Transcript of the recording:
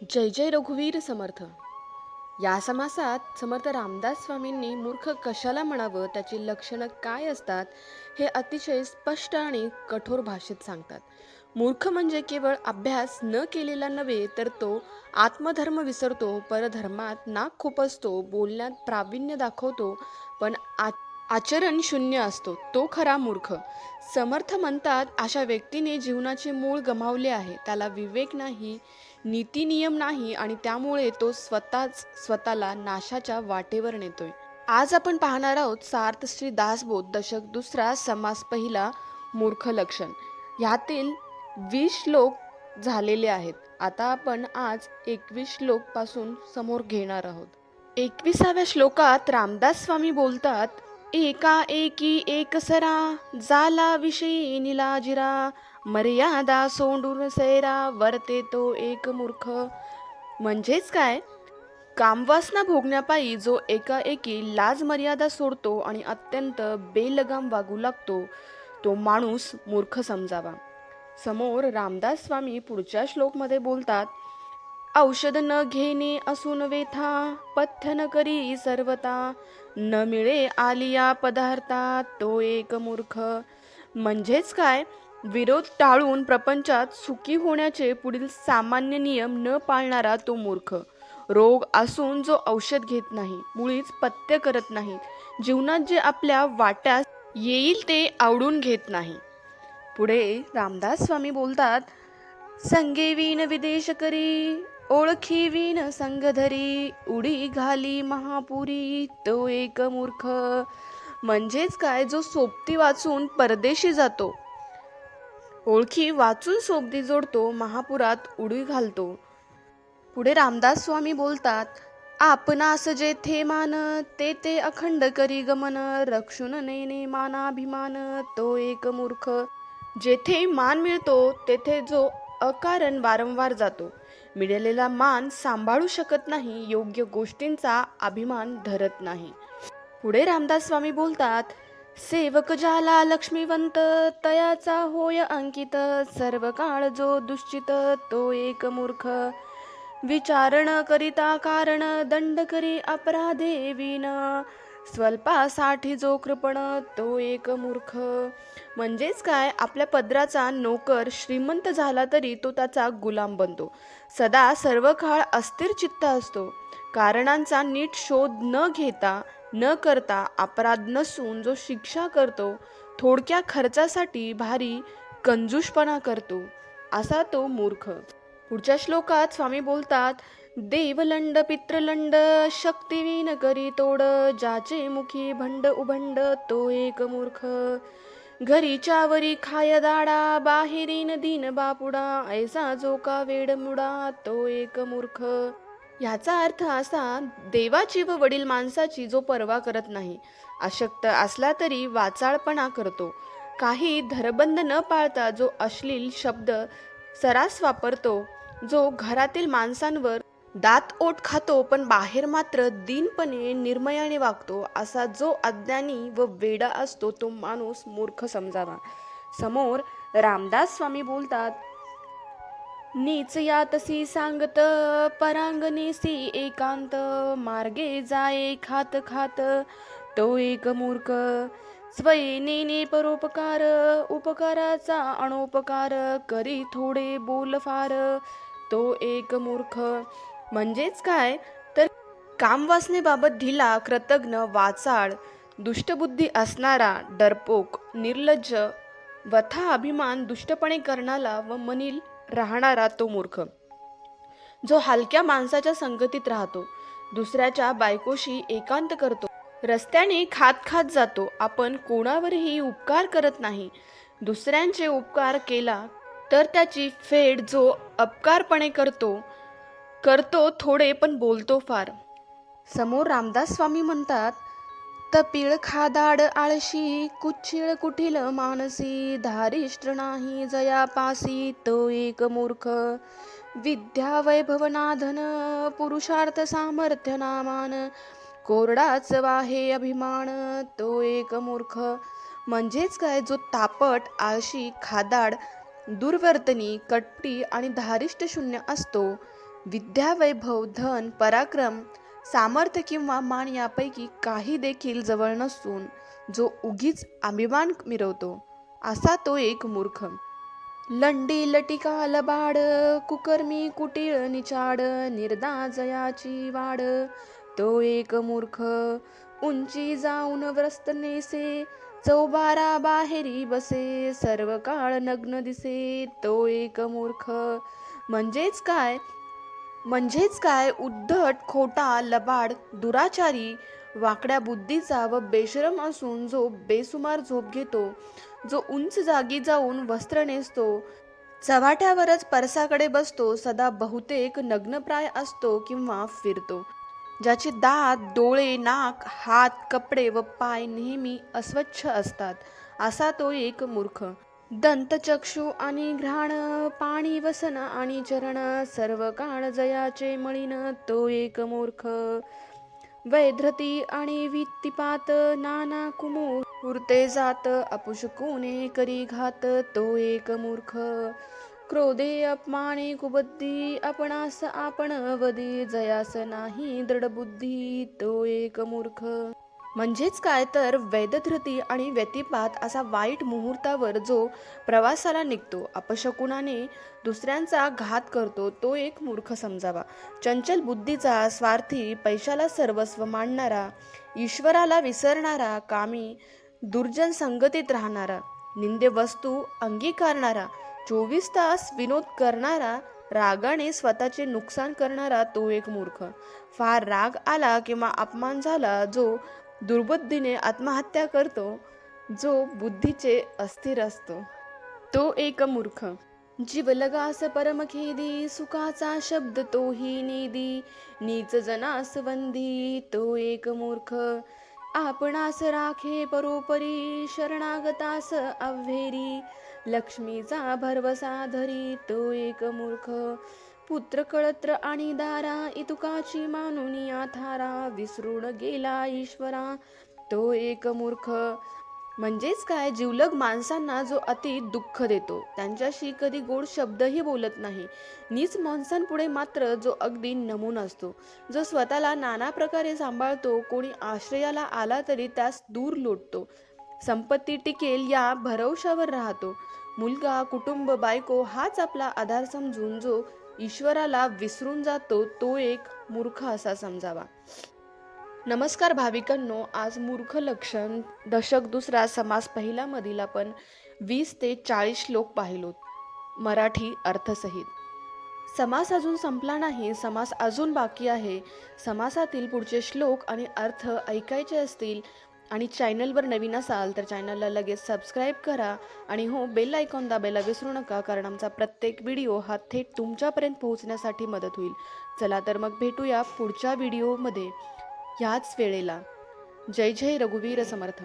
जय जय रघुवीर समर्थ. या समासात समर्थ रामदास स्वामींनी मूर्ख कशाला म्हणावं त्याची लक्षणं काय असतात हे अतिशय स्पष्ट आणि कठोर भाषेत सांगतात. मूर्ख म्हणजे केवळ अभ्यास न केलेला नव्हे तर तो आत्मधर्म विसरतो परधर्मात नाक खुपसतो बोलण्यात प्रावीण्य दाखवतो पण आ आचरण शून्य असतो तो खरा मूर्ख. समर्थ म्हणतात अशा व्यक्तीने जीवनाचे मूळ गमावले आहे त्याला विवेक नाही नीती नियम नाही आणि त्यामुळे तो स्वतःच स्वतःला नाशाच्या वाटेवर नेतोय. आज आपण पाहणार आहोत सार्थ श्री दासबोध दशक दुसरा समास पहिला मूर्ख लक्षण. ह्यातील वीस श्लोक झालेले आहेत. आता आपण आज एकवीस श्लोकपासून समोर घेणार आहोत. एकविसाव्या श्लोकात रामदास स्वामी बोलतात एका एकी एकसरा जाला विषयी निलाजिरा मर्यादा सोंडून सैरा वरते तो एक मूर्ख. म्हणजेच काय? कामवासना भोगण्यापायी जो एकाएकी लाज मर्यादा सोडतो आणि अत्यंत बेलगाम वागू लागतो तो माणूस मूर्ख समजावा. समोर रामदास स्वामी पुढच्या श्लोकमध्ये बोलतात औषध न घेणे असून वेथा पथ्य न करी सर्वता न मिळे आलिया पदार्था तो एक मूर्ख. म्हणजेच काय? विरोध टाळून प्रपंचात सुखी होण्याचे पुढील सामान्य नियम न पाळणारा तो मूर्ख. रोग असून जो औषध घेत नाही मुळीच पथ्य करत नाही. जीवनात जे आपल्या वाट्यास येईल ते आवडून घेत नाही. पुढे रामदास स्वामी बोलतात संगे विण विदेश करी ओळखी विण संगधरी उडी घाली महापुरी तो एक मूर्ख. म्हणजेच काय? जो सोबती वाचून परदेशी जातो. ओळखी वाचून सोबती जोडतो महापुरात उडी घालतो. पुढे रामदास स्वामी बोलतात आपणास जेथे मान ते ते अखंड करी गमन. रक्षून नेने मानाभिमान तो एक मूर्ख. जेथे मान मिळतो तेथे जो अकारण वारंवार जातो. मिळालेला मान सांभाळू शकत नाही योग्य गोष्टींचा अभिमान धरत नाही. पुढे रामदास स्वामी बोलतात सेवक झाला लक्ष्मीवंत तयाचा होय अंकित सर्व काळ जो दुश्चित तो एक मूर्ख. विचारण करिता कारण दंड करी अपराधे विना. स्वल्पासाठी जो कृपण तो एक मूर्ख. म्हणजेच काय? आपल्या पदराचा नोकर श्रीमंत झाला तरी तो त्याचा गुलाम बनतो. सदा सर्व काळ अस्थिर चित्त असतो. कारणांचा नीट शोध न घेता न करता अपराध नसून जो शिक्षा करतो थोडक्या खर्चासाठी भारी कंजूषपणा करतो असा तो मूर्ख. पुढच्या श्लोकात स्वामी बोलतात देवलंड पित्रलंड शक्तिवीन करी तोड ज्याचे मुखी भंड उभंड तो एक मूर्ख. घरीच्या वरी खाय दाडा बाहेरीन दीन बापुडा ऐसा जो का वेड मुडा तो एक मूर्ख. याचा अर्थ असा देवाची व वडील माणसाची जो पर्वा करत नाही अशक्त असला तरी वाचाळपणा करतो. काही धरबंद न पाळता जो अश्लील शब्द सरास वापरतो जो घरातील माणसांवर दात ओठ खातो पण बाहेर मात्र दीनपणे निर्मयाने वागतो असा जो अज्ञानी व वेडा असतो तो माणूस मूर्ख समजावा. समोर रामदास स्वामी बोलतात नीच या तसी सांगत परांगणेसी एकांत मार्गे जाये खात खात तो एक मूर्ख. स्वये परोपकार उपकाराचा अणोपकार करी थोडे बोल फार तो एक मूर्ख. म्हणजेच काय? तर कामवासनेबाबत ढिला कृतज्ञ वाचाळ दुष्टबुद्धी असणारा डरपोक निर्लज्ज वथा अभिमान दुष्टपणे करणारा व मनील राहणारा तो मूर्ख. जो हलक्या माणसाच्या संगतीत राहतो दुसऱ्याच्या बायकोशी एकांत करतो रस्त्याने खात खात जातो आपण कोणावरही उपकार करत नाही. दुसऱ्यांचे उपकार केला तर त्याची फेड जो अपकारपणे करतो करतो थोडे पण बोलतो फार. समोर रामदास स्वामी म्हणतात तपिळ खादाड आळशी कुच्छिळ कुठील मानसी धारिष्ट्र नाही जया पासी तो एक मूर्ख. विद्या वैभवनाधन पुरुषार्थ सामर्थ्य नामान कोरडाच वाहे अभिमान तो एक मूर्ख. म्हणजेच काय जो तापट आळशी खादाड दुर्वर्तनी कट्टी आणि धारिष्ट शून्य असतो. विद्या वैभव धन पराक्रम सामर्थ्य किंवा मान यापैकी काही देखील जवळ नसून जो उगीच अभिमान मिरवतो असा तो एक मूर्ख. लंडी लटिका लबाड कुकर्मी कुटीळ निचाड निर्दा जयाची वाड तो एक मूर्ख. उंची जाऊन व्रस्त नेसे चौबारा बाहेरी बसे सर्व काळ नग्न दिसे तो एक मूर्ख. म्हणजेच काय? म्हणजेच काय? उद्धट खोटा लबाड दुराचारी वाकड्या बुद्धीचा व बेशरम असून जो बेसुमार झोप घेतो जो उंच जागी जाऊन वस्त्र नेसतो चव्हाट्यावरच परसाकडे बसतो सदा बहुतेक नग्नप्राय असतो किंवा फिरतो. ज्याचे दात डोळे नाक हात कपडे व पाय नेहमी अस्वच्छ असतात असा तो एक मूर्ख. दंतचक्षु आणि घ्राण पाणी वसन आणि चरण सर्व काळ जयाचे मळीन तो एक मूर्ख. वैध्रती आणि वित्तिपात नाना कुमूर उरते जात अपुशकुने करी घात तो एक मूर्ख. क्रोधे अपमाने कुबद्धी आपणास आपण वदी जयास नाही दृढबुद्धी तो एक मूर्ख. म्हणजेच काय तर वैदधृती आणि व्यतिपात असा वाईट मुहूर्तावर जो प्रवासाला निघतो अपशकुनाने दुसऱ्यांचा घात करतो तो एक मूर्ख समजावा. चंचल बुद्धीचा स्वार्थी पैशाला सर्वस्व मांडणारा ईश्वराला विसरणारा कामी दुर्जन संगतीत राहणारा निंदे वस्तू अंगीकारणारा चोवीस तास विनोद करणारा रागाने स्वतःचे नुकसान करणारा तो एक मूर्ख. फार राग आला किंवा अपमान झाला जो दुर्बुद्धीने आत्महत्या करतो जो बुद्धीचे अस्थिर असतो. तो एक मूर्ख. जीवलगास परमखेदी सुखाचा शब्द तोही निधी नीच जनास वंदी तो एक मूर्ख. आपणास राखे परोपरी शरणागतास अव्हेरी. लक्ष्मीचा भरवसा धरी तो एक मूर्ख. पुत्र कळत्र आणि दारा इतुकाची मानुनी आथारा विसरून गेला ईश्वरा. तो एक मूर्ख. म्हणजेच काय? जिवलग माणसांना जो अति दुःख देतो त्यांच्याशी कधी गोड शब्दही बोलत नाही. नीच माणसांपुढे मात्र जो अगदी नमून असतो जो स्वतःला नाना प्रकारे सांभाळतो कोणी आश्रयाला आला तरी त्यास दूर लोटतो. संपत्ती टिकेल या भरवशावर राहतो. मुलगा कुटुंब बायको हाच आपला आधार समजून जो ईश्वराला विसरून जातो तो एक मूर्ख असा समजावा. नमस्कार भाविकांनो आज मूर्ख लक्षण दशक दुसरा समास पहिला मधील आपण वीस ते चाळीस श्लोक पाहिलो मराठी अर्थसहित. समास अजून संपला नाही समास अजून बाकी आहे. समासातील पुढचे श्लोक आणि अर्थ ऐकायचे असतील आणि चॅनलवर नवीन असाल तर चॅनलला लगेच सबस्क्राईब करा आणि हो बेल आयकॉन दाबायला विसरू नका कारण आमचा प्रत्येक व्हिडिओ हा थेट तुमच्यापर्यंत पोहोचण्यासाठी मदत होईल. चला तर मग भेटूया पुढच्या व्हिडिओमध्ये ह्याच वेळेला. जय जय रघुवीर समर्थ.